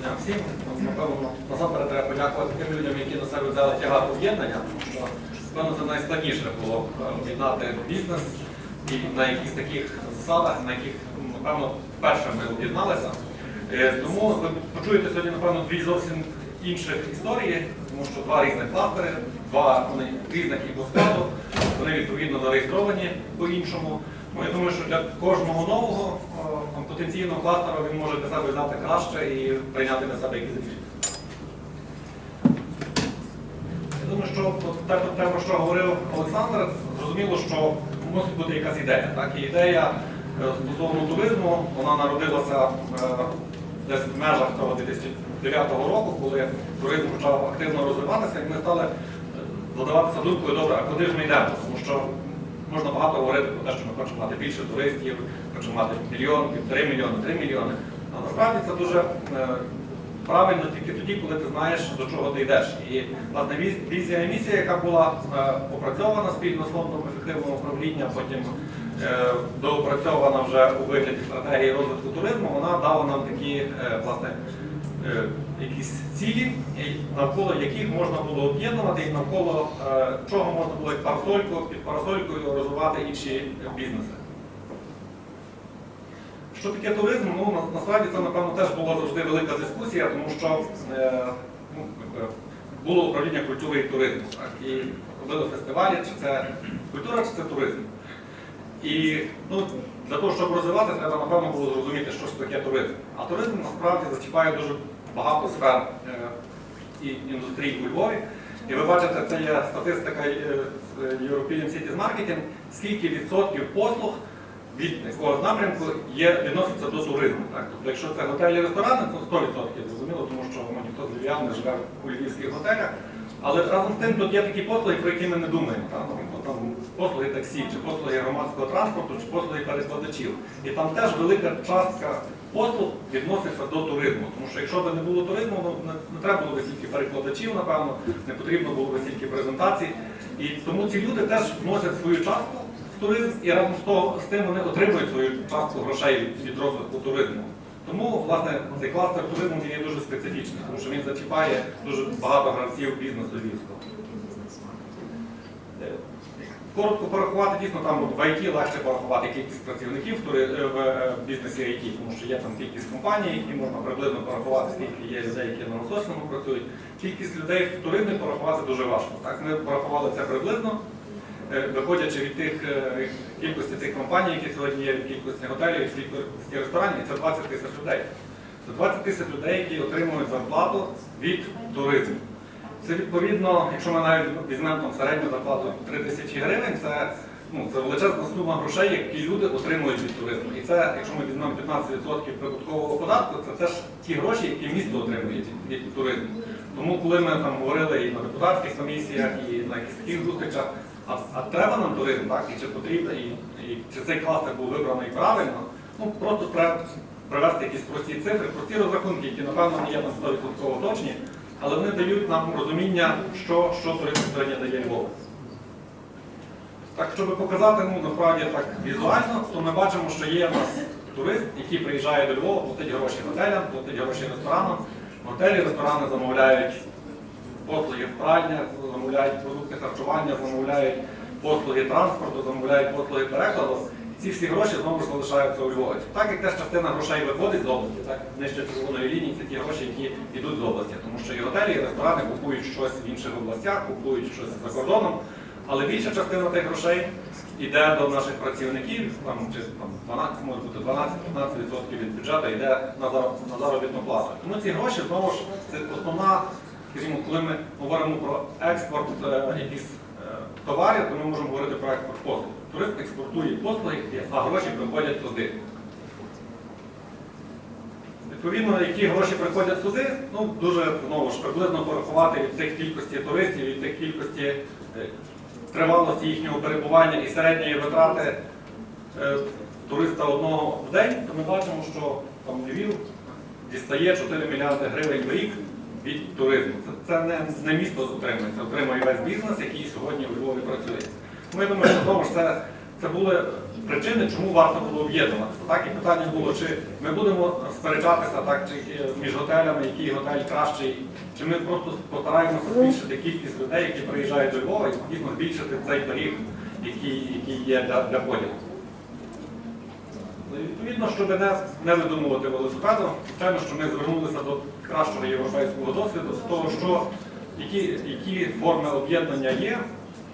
дня всім. Напевно, насамперед треба подякувати тим людям, які на себе взяли тягар об'єднання, напевно це найскладніше було е, об'єднати бізнес і на якихось таких засадах, на яких, напевно, вперше ми об'єдналися. Е, Тому ви почуєте сьогодні, напевно, дві зовсім інших історії, тому що два різних кластери, два різних по вони відповідно зареєстровані по-іншому. Ну, Я думаю, що для кожного нового потенційного кластера він може для себе взяти краще і прийняти для себе якісь рішення. Я думаю, що те, про що говорив Олександр, зрозуміло, що мусить бути якась ідея. Так? І ідея е, стосовно туризму, вона народилася е, десь в межах того 2009 року, коли туризм почав активно розвиватися, і ми стали задаватися думкою, добре, а куди ж ми йдемо? Тому що можна багато говорити про те, що ми хочемо мати більше туристів, хочемо мати мільйон, півтори мільйони, три мільйони. А насправді це дуже е, правильно тільки тоді, коли ти знаєш, до чого ти йдеш. І власне візія місія, яка була е, опрацьована спільно з фондом ефективного управління, потім е, доопрацьована вже у вигляді стратегії розвитку туризму, вона дала нам такі власне. Е, Якісь цілі, навколо яких можна було об'єднувати, і навколо е, чого можна було як під парасолькою розвивати інші бізнеси. Що таке туризм? Ну, насправді це, напевно, теж була завжди велика дискусія, тому що е, ну, було управління культури і туризму. Так? І робили фестивалі, чи це культура, чи це туризм. І ну, для того, щоб розвивати, треба, напевно, було зрозуміти, що ж таке туризм. А туризм насправді зачіпає дуже багато сфер е, і індустрій у Львові. І ви бачите, це є статистика е, European Cities Marketing, скільки відсотків послуг від якогось напрямку є, відноситься до туризму. Так? Тобто, якщо це готелі і ресторани, то 100% зрозуміло, тому що ну, ніхто з львів'ян живе у львівських готелях. Але разом з тим тут є такі послуги, про які ми не думаємо. Так? Там послуги таксі, чи послуги громадського транспорту, чи послуги перекладачів. І там теж велика частка послуг відноситься до туризму. Тому що якщо б не було туризму, ну, не, треба було би стільки перекладачів, напевно, не потрібно було би стільки презентацій. І тому ці люди теж вносять свою частку в туризм і разом з, того, з тим вони отримують свою частку грошей від розвитку туризму. Тому, власне, цей кластер туризму він є дуже специфічний, тому що він зачіпає дуже багато гравців бізнесу львівського. Е, Коротко порахувати, дійсно там в IT легше порахувати кількість працівників в е, е, бізнесі IT, тому що є там кількість компаній, і можна приблизно порахувати, скільки є людей, які на розсочному працюють. Кількість людей в туризмі порахувати дуже важко. Так, ми порахували це приблизно, виходячи від тих е, кількості тих компаній, які сьогодні є, від кількості готелів, від кількості ресторанів, це 20 тисяч людей. Це 20 тисяч людей, які отримують зарплату від туризму. Це відповідно, якщо ми навіть візьмемо там середню зарплату 3 тисячі гривень, це, ну, це величезна сума грошей, які люди отримують від туризму. І це, якщо ми візьмемо 15% прибуткового податку, це теж ті гроші, які місто отримує від, туризму. Тому коли ми там говорили і на депутатських комісіях, і на якихось таких зустрічах, а, а треба нам туризм, так, і чи потрібно, і, і чи цей кластер був вибраний правильно, ну просто привести якісь прості цифри, прості розрахунки, які, напевно, не є на 100% точні, але вони дають нам розуміння, що, що туризм сьогодні дає Львову. Так, щоб показати, ну, насправді так візуально, то ми бачимо, що є у нас турист, який приїжджає до Львова, платить гроші готелям, платить гроші ресторанам. Готелі, ресторани замовляють послуги в замовляють продукти харчування, замовляють послуги транспорту, замовляють послуги перекладу. Ці всі гроші знову ж залишаються у Львові. Так як теж частина грошей виходить з області, так нижче червоної лінії це ті гроші, які йдуть з області. Тому що і готелі, і ресторани купують щось в інших областях, купують щось за кордоном. Але більша частина тих грошей йде до наших працівників, там, чи там, 12, може бути 12-15% від бюджету йде на заробітну плату. Тому ці гроші знову ж це основна, скажімо, коли ми говоримо про експорт е, якісь е, товарів, то ми можемо говорити про експорт послуг. Турист експортує послуги, а гроші приходять сюди. Відповідно, які гроші приходять сюди, ну дуже знову ж приблизно порахувати від тих кількості туристів, від тих кількості е, тривалості їхнього перебування і середньої витрати туриста одного в день, то ми бачимо, що там Львів дістає 4 мільярди гривень в рік від туризму. Це, це не, не місто отримує, отримує весь бізнес, який сьогодні у Львові працює. Ми думаємо, що знову ж це, це були причини, чому варто було об'єднуватися. Так, і питання було, чи ми будемо сперечатися так, чи е, між готелями, який готель кращий, чи ми просто постараємося збільшити кількість людей, які приїжджають до Львова, і дійсно збільшити цей доріг, який, який є для, для поділу. Ну, Відповідно, щоб не, не видумувати велосипеду, звичайно, що ми звернулися до кращого європейського досвіду, з того, що які, які форми об'єднання є.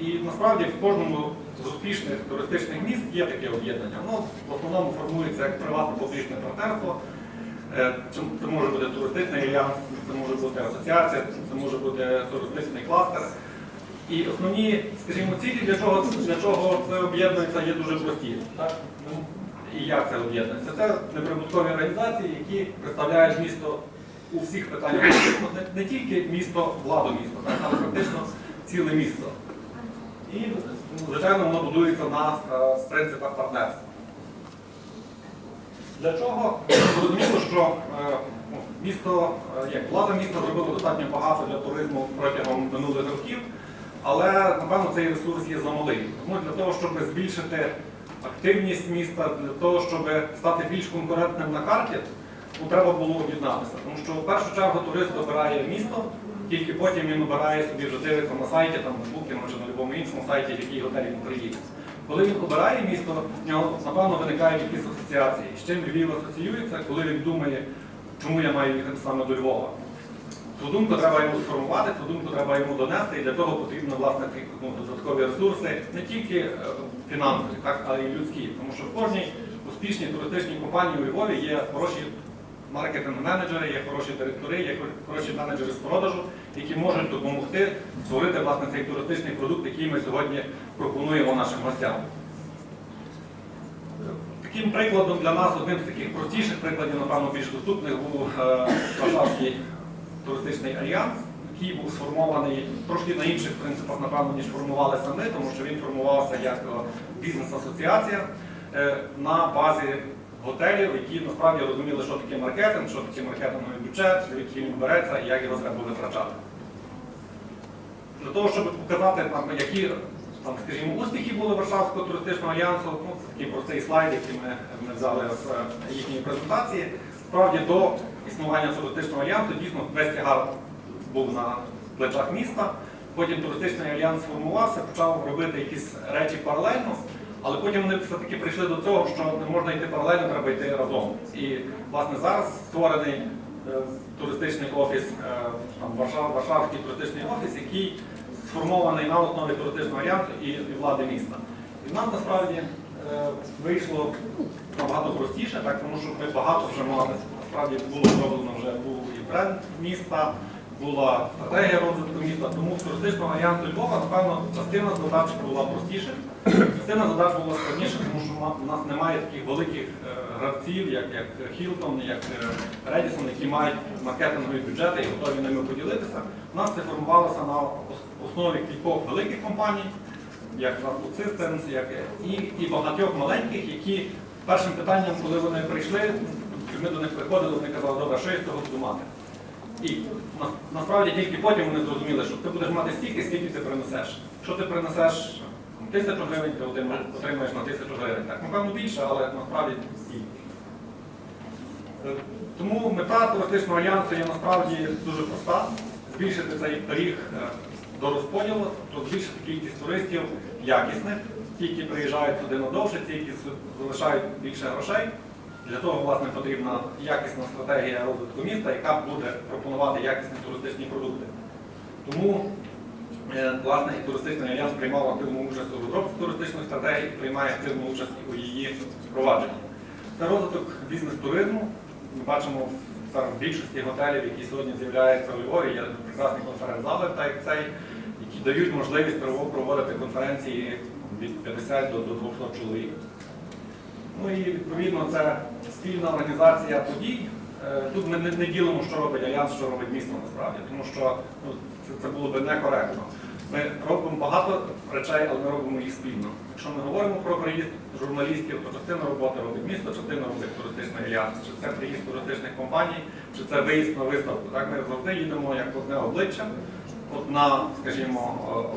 І насправді в кожному з успішних туристичних міст є таке об'єднання. Воно в основному формується як приватно-публічне партнерство. Е, Це може бути туристичний альянс, це може бути асоціація, це може бути туристичний кластер. І основні, скажімо, цілі, для чого, для чого це об'єднується, є дуже прості. І як це об'єднується? Це неприбуткові організації, які представляють місто у всіх питаннях. Не, не тільки місто, владу міста, так, але фактично ціле місто. І, ну, звичайно, воно будується на е, принципах партнерства. Для чого? Зрозуміло, що е, ну, місто, е, як влада міста зробила достатньо багато для туризму протягом минулих років, але напевно цей ресурс є замалий. Тому для того, щоб збільшити активність міста, для того, щоб стати більш конкурентним на карті, ну, треба було об'єднатися. Тому що в першу чергу турист обирає місто, тільки потім він обирає собі вже дивиться на сайті, там на Booking чи на будь-якому іншому сайті, в який готель він приїде. Коли він обирає місто, в нього напевно виникають якісь асоціації. З чим Львів асоціюється, коли він думає, чому я маю їхати саме до Львова. Цю думку треба йому сформувати, цю думку треба йому донести, і для цього потрібно власне ну, додаткові ресурси, не тільки е, фінансові, так, але й людські. Тому що в кожній успішній туристичній компанії у Львові є хороші маркетинг-менеджери, є хороші директори, є хороші менеджери з продажу, які можуть допомогти створити власне цей туристичний продукт, який ми сьогодні пропонуємо нашим гостям. Таким прикладом для нас, одним з таких простіших прикладів, напевно, більш доступних, був е, Варшавський туристичний альянс, який був сформований трошки на інших принципах, напевно, ніж формувалися ми, тому що він формувався як е, бізнес-асоціація е, на базі готелів, які насправді розуміли, що таке маркетинг, що таке маркетинговий бюджет, звідки він береться і як його треба витрачати. Для того, щоб показати, там, які там, скажімо, успіхи були Варшавського туристичного альянсу, ну, це такий простий слайд, який ми, ми взяли з е, їхньої презентації. Справді до існування туристичного альянсу дійсно весь тягар був на плечах міста. Потім туристичний альянс сформувався, почав робити якісь речі паралельно, але потім вони все-таки прийшли до цього, що не можна йти паралельно, треба йти разом. І власне зараз створений е, туристичний офіс, е, там, Варшав, Варшавський туристичний офіс, який сформований на основі туристичного альянсу і, і влади міста. І в нас насправді е, вийшло набагато простіше, так, тому що ми багато вже мали. Насправді було зроблено вже був і бренд міста, була стратегія розвитку міста. Тому в туристичного альянсу Львова, напевно, частина задач була простіша, частина задач була складніша, тому що у нас немає таких великих е, гравців, як, Hilton, як е, Redison, які мають маркетингові бюджети і готові ними поділитися. У нас це формувалося на основі кількох великих компаній, як Systems, як і, і багатьох маленьких, які першим питанням, коли вони прийшли, ми до них приходили, вони казали, добре, що з цього буду. І насправді тільки потім вони зрозуміли, що ти будеш мати стільки, скільки ти принесеш. Якщо ти принесеш тисячу гривень, ти отримаєш, на тисячу гривень. Так, напевно, більше, але насправді стільки. Е, Тому мета туристичного альянсу є насправді дуже проста. Збільшити цей доріг е, до розподілу, тобто збільшити кількість туристів якісних, ті, які приїжджають сюди надовше, ті, які залишають більше грошей. Для того власне, потрібна якісна стратегія розвитку міста, яка буде пропонувати якісні туристичні продукти. Тому е, власне, і туристичний альянс приймав активну участь у розробці туристичної стратегії, і приймає активну участь у її впровадженні. Це розвиток бізнес-туризму. Ми бачимо в більшості готелів, які сьогодні з'являються у Львові, є прекрасні конференц-зали, так цей, які дають можливість проводити конференції від 50 до до 200 чоловік. Ну і відповідно це спільна організація подій. Е, Тут ми не, ділимо, що робить альянс, що робить місто насправді, тому що ну, це, це було б некоректно. Ми робимо багато речей, але ми робимо їх спільно. Якщо ми говоримо про приїзд журналістів, то частину роботи робить місто, частину робить туристичний альянс, чи це приїзд туристичних компаній, чи це виїзд на виставку. Так ми завжди їдемо як одне обличчя, одна, скажімо,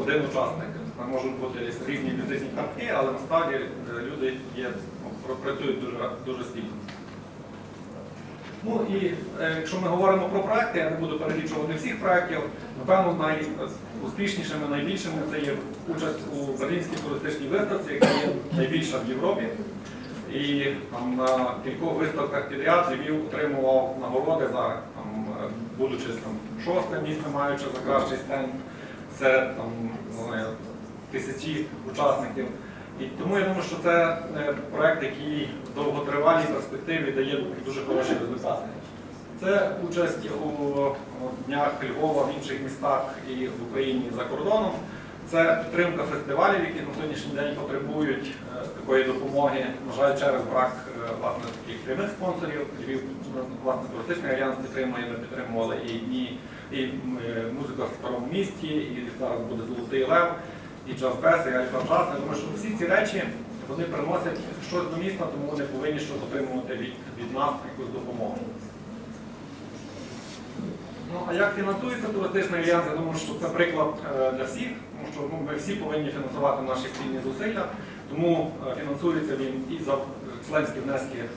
один учасник. там можуть бути різні візитні картки, але насправді е, люди є, працюють дуже, дуже спільно. Ну і е, якщо ми говоримо про проекти, я не буду перелічувати всіх проєктів. Напевно, найуспішнішими, найбільшими це є участь у Берлінській туристичній виставці, яка є найбільша в Європі. І там на кількох виставках підряд Львів отримував нагороди за там, е, будучи там шосте місце, маючи за кращий стенд серед там, не знаю, тисячі учасників. І тому я думаю, що це е, проект, який в довготривалій перспективі дає дуже хороші результати. Це участь у днях Львова, в інших містах і в Україні за кордоном. Це підтримка фестивалів, які на сьогоднішній день потребують е, такої допомоги. На жаль, через брак е, власне таких прямих спонсорів. Львів власне туристичний альянс підтримує. Ми підтримували і дні, і музика в старому місті, і зараз буде Золотий Лев, і Джаз і Альфа Джаз. Я думаю, що всі ці речі вони приносять щось до міста, тому вони повинні щось отримувати від, від нас якусь допомогу. Ну, а як фінансується туристичний альянс? Я думаю, що це приклад е, для всіх, тому що ну, ми всі повинні фінансувати наші спільні зусилля, тому е, фінансується він і за членські внески е,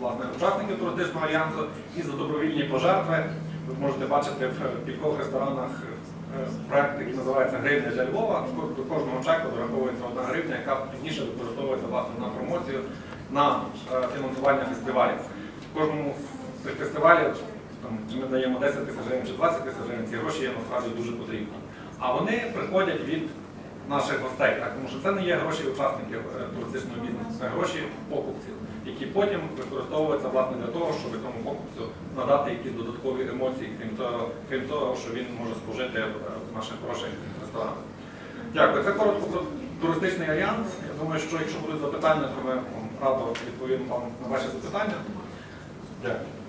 власне, учасників туристичного альянсу, і за добровільні пожертви. Ви можете бачити в кількох ресторанах проект, який називається Гривня для Львова. До кожного чеку дораховується одна гривня, яка пізніше використовується власне на промоцію, на е, фінансування фестивалів. В кожному з цих фестивалів там, ми даємо 10 тисяч гривень чи 20 тисяч гривень, ці гроші є насправді дуже потрібні. А вони приходять від наших гостей, так? тому що це не є гроші учасників е, туристичного бізнесу, це гроші покупців, які потім використовуються власне для того, щоб цьому покупцю надати якісь додаткові емоції, крім того, крім того, що він може спожити в е, наших хороших ресторанах. Дякую. Це коротко про туристичний альянс. Я думаю, що якщо будуть запитання, то ми радо відповімо вам на ваші запитання. Дякую.